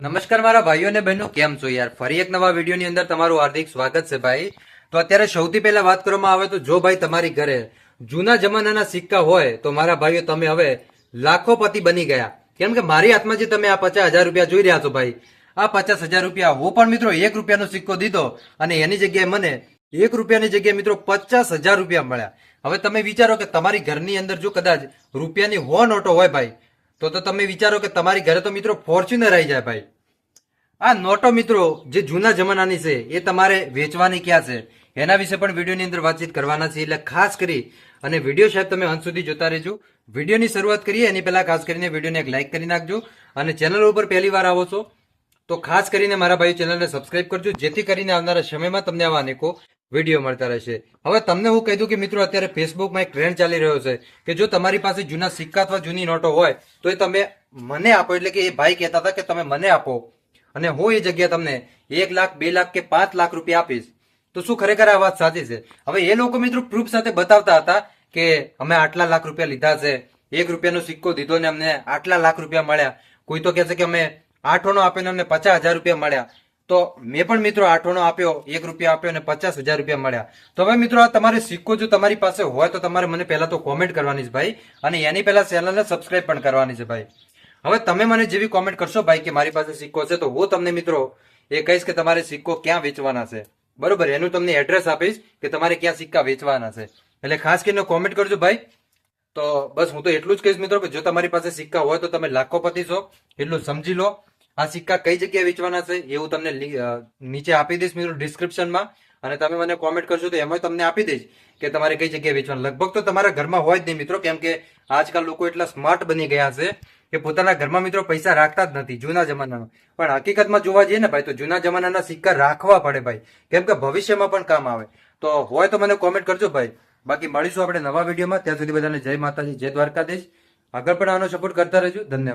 નમસ્કાર મારા ભાઈઓ અને બહેનો, કેમ છો યાર? ફરી એક નવા વિડીયોની અંદર તમારું હાર્દિક સ્વાગત છે ભાઈ. તો અત્યારે સૌથી પહેલા વાત કરવામાં આવે તો જો ભાઈ તમારી ઘરે જૂના જમાનાના સિક્કા હોય, તો મારા ભાઈઓ તમે હવે લાખોપતિ બની ગયા. કેમ કે મારી હાથમાં જે તમે આ પચાસ હજાર રૂપિયા જોઈ રહ્યા છો ભાઈ, આ પચાસ હજાર રૂપિયા હું પણ મિત્રો એક રૂપિયાનો સિક્કો દીધો અને એની જગ્યાએ મને એક રૂપિયાની જગ્યાએ મિત્રો પચાસ હજાર રૂપિયા મળ્યા. હવે તમે વિચારો કે તમારી ઘરની અંદર જો કદાચ રૂપિયાની હો નોટો હોય ભાઈ તો તો તમે વિચારો કે તમારી ઘરે તો મિત્રો ફોર્ચ્યુનર આવી જાય ભાઈ. આ નોટો મિત્રો જે જૂના જમાનાની છે, એ તમારે વેચવાની ક્યાં છે? એના વિશે પણ વિડીયોની અંદર વાતચીત કરવાના છે એટલે ખાસ કરી અને વીડિયો સાહેબ તમે અંત સુધી જોતા રહેજો. વિડીયોની શરૂઆત કરીએ, એની પહેલાં ખાસ કરીને વિડીયોને એક લાઇક કરી નાખજો અને ચેનલ ઉપર પહેલી વાર આવો છો, તો ખાસ કરીને મારા ભાઈ ચેનલને સબસ્ક્રાઇબ કરજો, જેથી કરીને આવનારા સમયમાં તમને આવા અનેકો વીડિયો મળતા રહેશે. હવે તમને હું કહી દઉં કે મિત્રો, અત્યારે ફેસબુકમાં એક ટ્રેન્ડ ચાલી રહ્યો છે કે જો તમારી પાસે જૂના સિક્કા અથવા જૂની નોટો હોય, તો એ તમે મને આપો. એટલે કે એ ભાઈ કહેતા હતા કે તમે મને આપો. અને હું એ જગ્યા તમને એક લાખ, બે લાખ કે પાંચ લાખ રૂપિયા આપીશ. તો શું ખરેખર આ વાત સાચી છે? હવે એ લોકો મિત્રો પ્રૂફ સાથે બતાવતા હતા કે અમે આટલા લાખ રૂપિયા લીધા છે. એક રૂપિયાનો સિક્કો દીધો ને અમને આટલા લાખ રૂપિયા મળ્યા. કોઈ તો કહે છે કે અમે આઠોનો આપીને અમને પચાસ હજાર રૂપિયા મળ્યા. તો મેં પણ મિત્રો આઠોનો આપ્યો, એક રૂપિયા આપ્યો અને પચાસ હજાર રૂપિયા મળ્યા. તો હવે મિત્રો આ તમારે સિક્કો જો તમારી પાસે હોય તો તમારે મને પહેલા તો કોમેન્ટ કરવાની છે ભાઈ અને એની પહેલા ચેનલને સબસ્ક્રાઇબ પણ કરવાની છે ભાઈ. હવે તમે મને જેવી કોમેન્ટ કરશો ભાઈ કે મારી પાસે સિક્કો છે તો હું તમને મિત્રો એ કહીશ કે તમારે સિક્કો ક્યાં વેચવાના છે. બરોબર, એનું તમને એડ્રેસ આપીશ કે તમારે ક્યાં સિક્કા વેચવાના છે. એટલે ખાસ કરીને કોમેન્ટ કરજો ભાઈ. તો બસ હું તો એટલું જ કહીશ મિત્રો કે જો તમારી પાસે સિક્કા હોય તો તમે લાખોપતિ છો, એટલું સમજી લો. આ સિક્કા કઈ જગ્યાએ વેચવાના છે એ હું તમને નીચે આપી દઈશ મિત્રો ડિસ્ક્રિપ્શનમાં. અને તમે મને કોમેન્ટ કરશો તો એમાં તમને આપી દઈશ કે તમારે કઈ જગ્યાએ વેચવાનું. લગભગ તો તમારા ઘરમાં હોય જ નહીં મિત્રો, કેમ કે આજકાલ લોકો એટલા સ્માર્ટ બની ગયા છે કે પોતાના ઘરમાં મિત્રો પૈસા રાખતા જ નથી જૂના જમાનામાં. પણ હકીકતમાં જોવા જઈએ ને ભાઈ, તો જૂના જમાનાના સિક્કા રાખવા પડે ભાઈ, કેમ કે ભવિષ્યમાં પણ કામ આવે. તો હોય તો મને કોમેન્ટ કરજો ભાઈ. બાકી મળીશું આપણે નવા વિડીયોમાં. ત્યાં સુધી બધાને જય માતાજી, જય દ્વારકાધીશ. આગળ પણ આનો સપોર્ટ કરતા રહેજો. ધન્યવાદ.